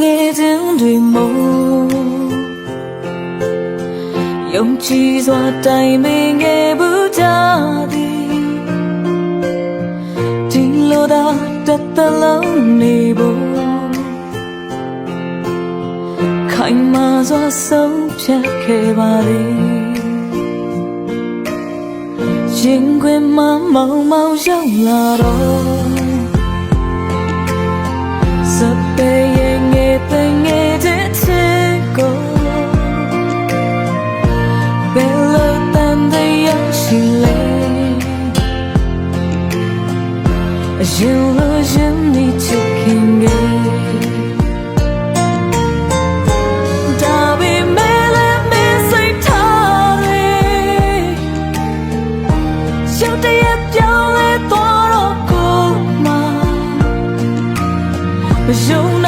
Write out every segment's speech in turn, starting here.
ငယ်ချင်းတွေမို့ယုံကြည်စွာတိုင်ပင်ခဲ့ဘူးကြသည်ဒီလိုသာတစ်တလုံးနေဖို့ခိုင်မာစွာဆုံးဖြတ်ခဲ့ပါလေရင်ခွင်မှာမောင်မောင်ရောက်လာတော့စပယ် ရဲ့ငယ်တငယ်တဲ့ချစ်ကိုဘယ်လိုတန်တရားရှိလဲအရင်လိုရင်နေချစ်ခင်ခဲ့ဒါပေမဲ့လည်းမင်းစိတ်ထားတယ်ရုတ်တရက်ပြောင်း မယုံနို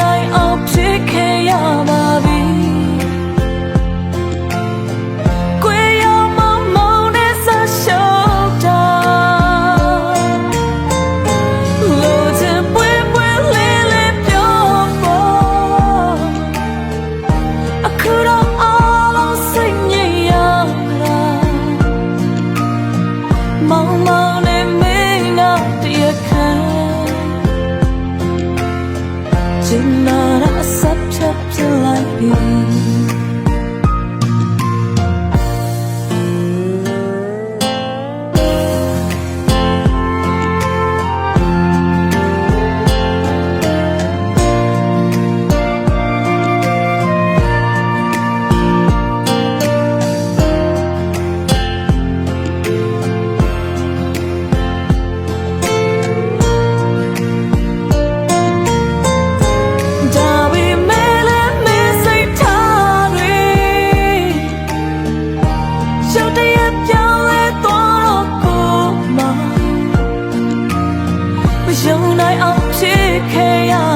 ကိုမှ